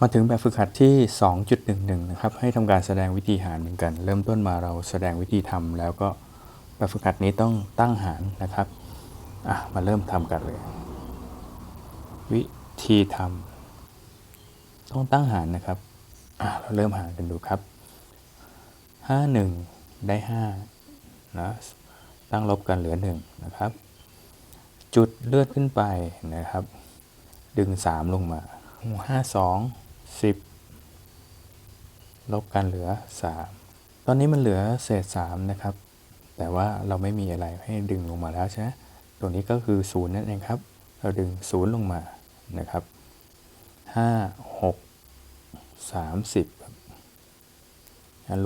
มาถึงแบบฝึกหัดที่ 2.11 นะครับ ให้ทำการแสดงวิธีหารเหมือนกัน เริ่มต้นมาเราแสดงวิธีทำแล้วก็แบบฝึกหัดนี้ต้องตั้งหารนะครับอะมาเริ่มทำกันเลย วิธีทำต้องตั้งหารนะครับอะเราเริ่มหารกันดูครับ 51 ได้ 5 นะ ตั้งลบกันเหลือ 1 นะครับ จุดเลื่อนขึ้นไปนะครับ ดึง 3 ลงมาห้าสองสิบลบกันเหลือ 3 ตอนนี้มันเหลือเศษ 3 นะครับ แต่ว่าเราไม่มีอะไรให้ดึงลงมาแล้วใช่ไหมตัวนี้ก็คือ 0 นั่นเองครับ เราดึง 0 ลงมานะครับ 5 6 30ครับ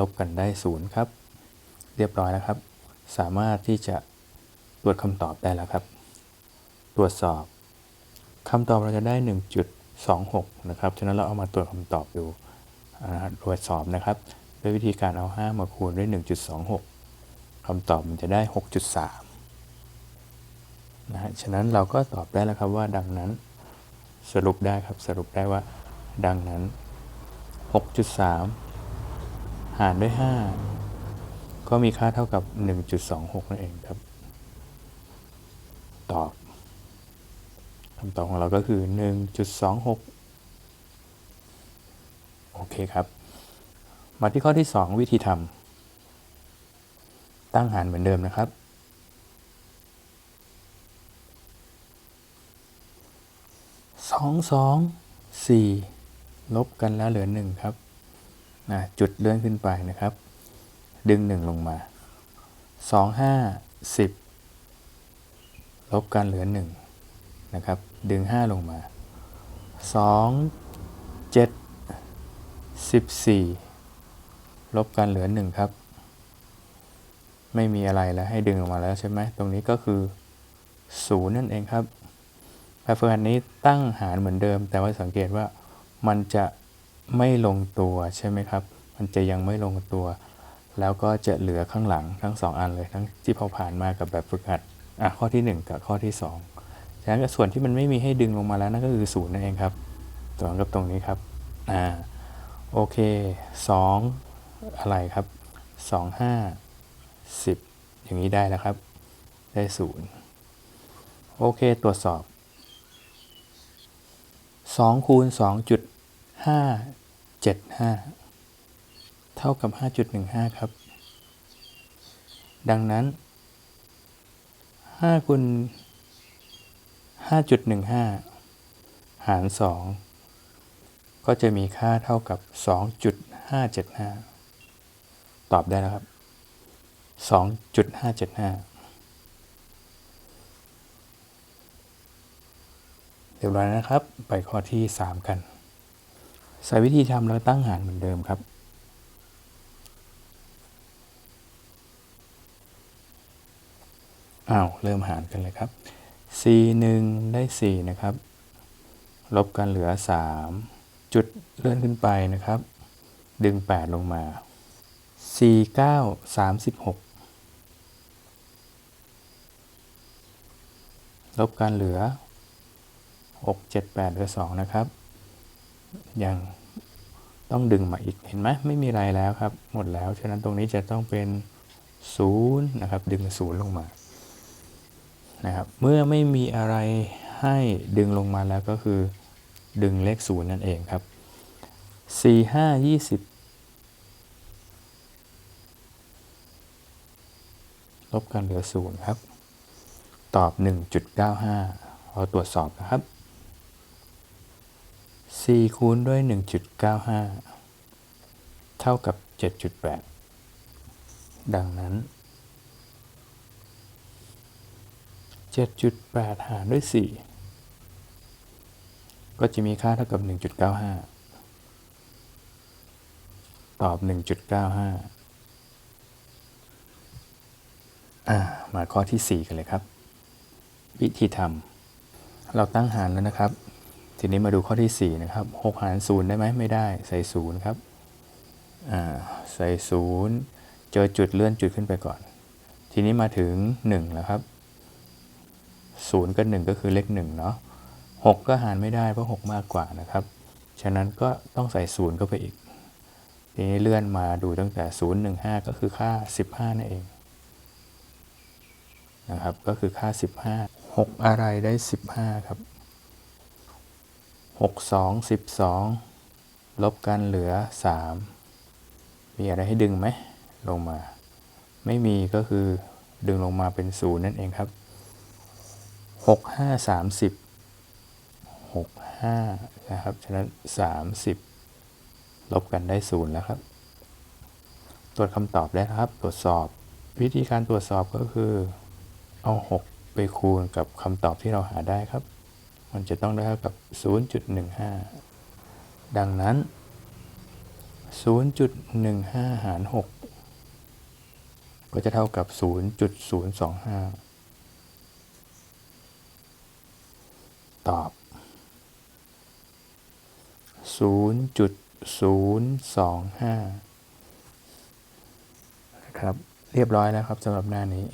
ลบกันได้ 0 ครับ เรียบร้อยแล้วครับ สามารถที่จะตรวจคำตอบได้แล้วครับ ตรวจสอบคำตอบเราจะได้ 26นะครับฉะนั้นเราเอามาตรวจคำตอบดูตรวจสอบนะครับด้วยวิธีการเอา 5 มาคูณด้วย 1.26 คำตอบมันจะได้ 6.3นะฮะฉะนั้นเราก็ตอบได้แล้วครับว่าดังนั้นสรุปได้ครับสรุปได้ว่าดังนั้น 6.3 หารด้วย 5 ก็มีค่าเท่ากับ 1.26 นั่นเองครับ ตอบ คำตอบของเราก็คือ 1.26 โอเคครับ มาที่ข้อที่ 2 วิธีทำตั้งหารเหมือนเดิมนะครับ สองสองสี่ลบกันแล้วเหลือหนึ่งครับ จุดเลื่อนขึ้นไปนะครับ ดึงหนึ่งลงมาสองห้าสิบลบกันเหลือหนึ่ง นะครับ ดึงห้าลงมาสองเจ็ดสิบสี่ลบกันเหลือหนึ่งครับ ไม่มีอะไรแล้วให้ดึงออกมาแล้วใช่ไหม ตรงนี้ก็คือศูนย์นั่นเองครับแบบฝึกหัดนี้ตั้งหารเหมือนเดิม แต่ว่าสังเกตว่ามันจะไม่ลงตัวใช่ไหมครับ มันจะยังไม่ลงตัว แล้วก็จะเหลือข้างหลังทั้ง 2 อันเลยทั้งที่พอผ่านมากับแบบฝึกหัดอะข้อที่ 1 กับข้อที่ 2 ฉะนั้นส่วนที่มันไม่มีให้ดึงลงมาแล้วนั่นก็คือศูนย์นั่นเองครับตรงกับตรงนี้ครับอ่าโอเค2อะไรครับ 2 5 10 อย่างนี้ได้แล้วครับ ได้ศูนย์โอเคตรวจสอบ2คูณ2.575 เท่ากับ 5.15 ครับ ดังนั้น5คูณ 5.15 หาร 2 ก็จะมีค่าเท่ากับ 2.575 ตอบได้แล้วครับ 2.575 เรียบร้อยนะครับ ไปข้อที่ 3 กัน ใส่วิธีทำแล้วตั้งหารเหมือนเดิมครับอ้าว เริ่มหารกันเลยครับ c 1ได้ 4 นะครับ ลบกันเหลือ 3 จุดเลื่อนขึ้นไปนะครับ ดึง 8 ลงมา c 9 36 ลบกันเหลือ 6 7 8เหลือ 2 นะครับ ยังต้องดึงมาอีก เห็นไหมไม่มีอะไรแล้วครับ หมดแล้ว ฉะนั้นตรงนี้จะต้องเป็น 0 นะครับ ดึง 0 ลงมา นะครับ เมื่อไม่มีอะไรให้ดึงลงมาแล้วก็คือดึงเลข0นั่นเองครับ 4 5 20 ลบกันเหลือ0ครับ ตอบ 1.95 เราตรวจสอบนะครับ 4 คูณด้วย 1.95 เท่ากับ 7.8 ดังนั้น 7.8 หารด้วย 4 ก็จะมีค่าเท่ากับ 1.95 ตอบ 1.95 อ่า มาข้อที่ 4 กันเลยครับ วิธีทำเราตั้งหารแล้วนะครับ ทีนี้มาดูข้อที่ 4 นะครับ 6 หาร 0 ได้ไหมไม่ได้ ใส่ 0 ครับใส่ 0 เจอจุดเลื่อนจุดขึ้นไปก่อน ทีนี้มาถึง 1 แล้วครับ 0กับ1ก็คือเลข1เนาะ6ก็หารไม่ได้เพราะ6มากกว่านะครับ ฉะนั้นก็ต้องใส่ศูนย์เข้าไปอีก ทีนี้เลื่อนมาดูตั้งแต่ 015 ก็คือค่า 15นั่นเองนะครับ ก็คือค่า 15 6 อะไรได้ 15 ครับ 6 2 12 ลบกันเหลือ 3 มีอะไรให้ดึงไหมลงมา ไม่มีก็คือดึงลงมาเป็น 0 นั่นเองครับ 6 5 30 6 5นะครับ ฉะนั้น30ลบกันได้0แล้วครับ ตรวจคำตอบได้นะครับ ตรวจสอบวิธีการตรวจสอบก็คือ เอา 6 ไปคูณกับคำตอบที่เราหาได้ครับ มันจะต้องได้เท่ากับ 0.15 ดังนั้น 0.15 หาร 6 ก็จะเท่ากับ 0.025 ตอบ 0.025 นะครับ เรียบร้อยแล้วครับสำหรับหน้านี้